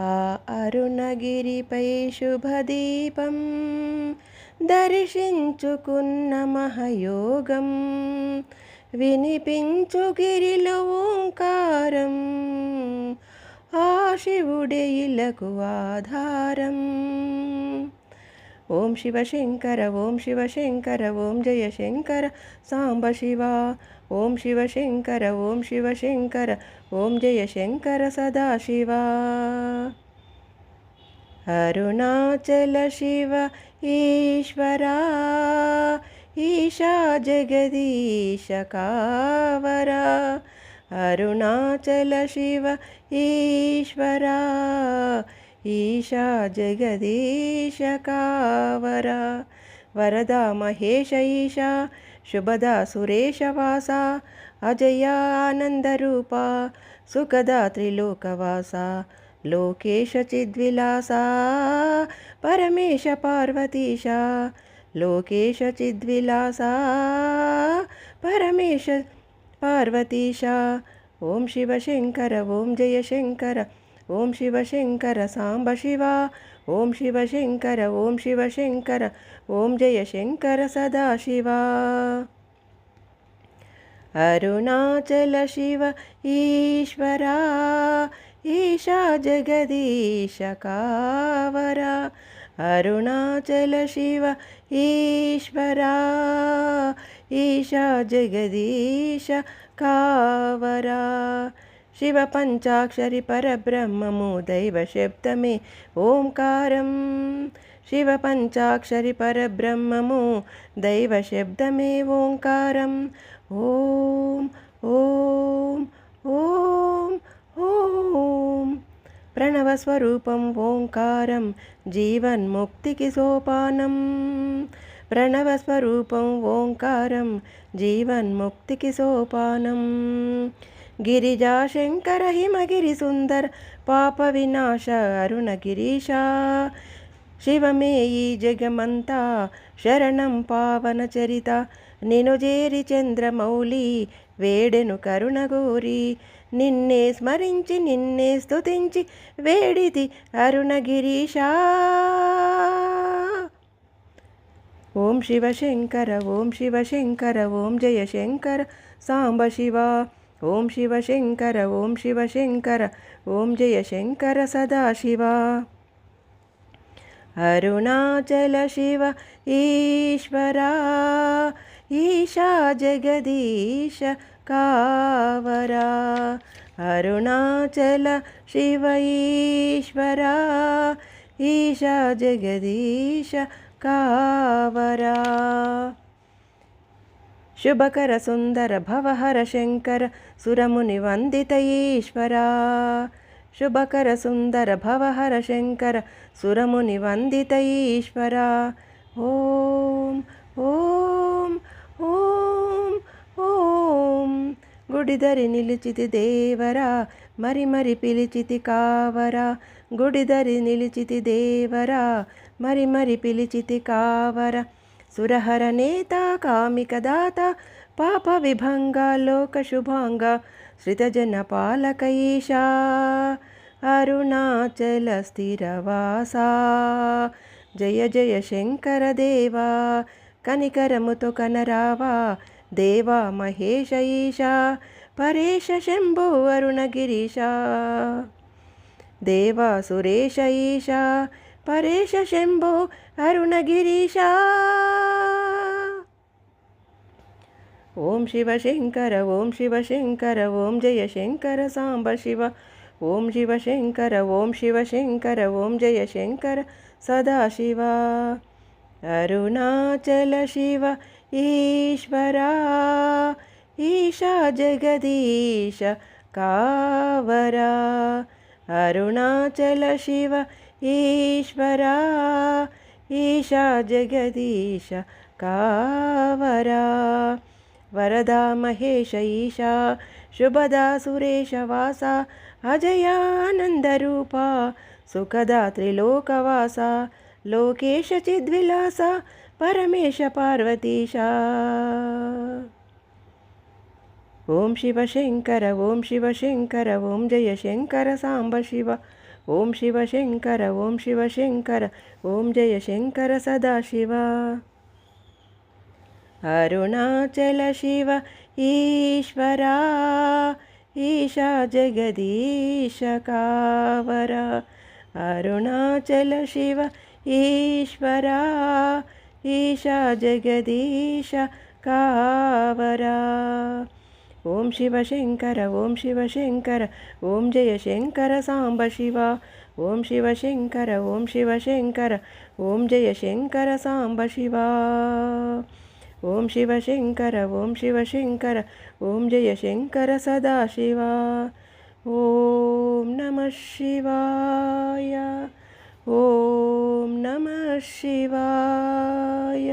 ఆ అరుణగిరిపై శుభదీపం దర్శించుకున్న మహయోగం. వినిపించు గిరిలో ఓంకారం. ఆ శివుడే ఇలకు ఆధారం. ॐ शिवशङ्कर ॐ शिवशङ्कर ॐ जयशङ्कर साम्ब शिवा। ॐ शिवशङ्कर ॐ शिवशङ्कर ॐ जयशङ्कर सदाशिवा। अरुणाचलशिव ईश्वरा ईशा जगदीशकावरा अरुणाचलशिव ईश्वरा ఈశా జగదీశ కావర. వరద మహేష ఈశా శుభద సురేష వాస మహేశ ఈశా శుభదా అజయానందరూప సుఖదా త్రిలోకవాస లోకేశ చిద్విలాస పరమేశ పార్వతీశ లోకేశ చిద్విలాస పరమేశ పార్వతీశ. ఓం శివ శంకర ఓం జయ శంకర ఓం శివ శంకర సాంబ శివ. ఓం శివ శంకర ఓం శివ శంకర ఓం జయ శంకర సదాశివ. అరుణాచల శివ ఈశ్వరా ఈశా జగదీశ కావరా. అరుణాచల శివ ఈశ్వరా ఈశా జగదీశ కావరా. శివ పంచాక్షరి పరబ్రహ్మము దైవ శబ్దమే ఓంకారం శివ పంచాక్షరి పరబ్రహ్మము దైవ శబ్దమే ఓంకారం ఓం ఓం ఓం ఓం ప్రణవస్వరూపం ఓంకారం జీవన్ముక్తికి సోపానం ప్రణవస్వరూపం ఓంకారం జీవన్ముక్తికి సోపానం గిరిజా శంకర హిమగిరి సుందర పాప వినాశ అరుణ గిరీశ శివమే ఈ జగమంతా శరణం పావన చరిత నిను జేరి చంద్రమౌళి వేడెను కరుణగోరి నిన్నే స్మరించి నిన్నే స్తుతించి వేడిది అరుణగిరీశా। ఓం శివశంకర ఓం శివశంకర ఓం జయ శంకర సాంబ శివ ఓం శివ శంకర ఓం శివ శంకర ఓం జయ శంకర సదాశివ అరుణాచల శివ ఈశ్వరా ఈశా జగదీశ కావరా అరుణాచల శివ ఈశ్వరా ఈశా జగదీశ కావరా శుభకర సుందర భవహర శంకర సురముని వందిత ఈశ్వరా శుభకర సుందర భవహర శంకర సురముని వందిత ఈశ్వరా ఓం ఓం ఓం ఓం గుడిదరి నిలిచితి దేవరా మరి మరి పిలిచితి కావరా గుడిదరి నిలిచితి దేవరా మరి మరి పిలిచితి కావరా సురహర నేత కామికదాత పాప విభంగ లోక శుభాంగ శ్రితజన పాలక ఈశా అరుణాచల స్థిరవాసా జయ జయ శంకర దేవా కనికరముతో కనరావా దేవా మహేష ఈశా పరేష శంభో అరుణగిరీశ దేవా సురేష ఈశా పరేశ శంభో అరుణగిరీశ ఓం శివ శంకర ఓం శివ శంకర ఓం జయ శంకర సాంబ శివ ఓం శివ శంకర ఓం శివ శంకర ఓం జయ శంకర సదాశివ అరుణాచల శివ ईश्वरा ईशा जगदीश कावरा। वरदा महेश ईशा शुभदा सुरेशवासा अजयानन्दरूपा सुखदा त्रिलोकवासा लोकेशचिद्विलासा परमेश पार्वतीशा। ॐ शिवशङ्कर ॐ शिवशङ्कर ॐ जयशङ्कर साम्ब शिव। ॐ शिवशङ्कर ॐ शिवशङ्कर ॐ जयशङ्कर सदाशिव। अरुणाचल शिव ईश्वरा ईशा जगदीश काव अरुणाचल शिव ईश्वरा ईशा जगदीश कावरा। ఓం శివ శంకర ఓం శివ శంకర ఓం జయ శంకర సాంబ శివ. ఓం శివ శంకర ఓం శివ శంకర ఓం జయ శంకర సాంబ శివ. ఓం శివ శంకర ఓం శివ శంకర ఓం జయ శంకర సదాశివ ఓం నమ శివాయ ఓం నమ శివాయ.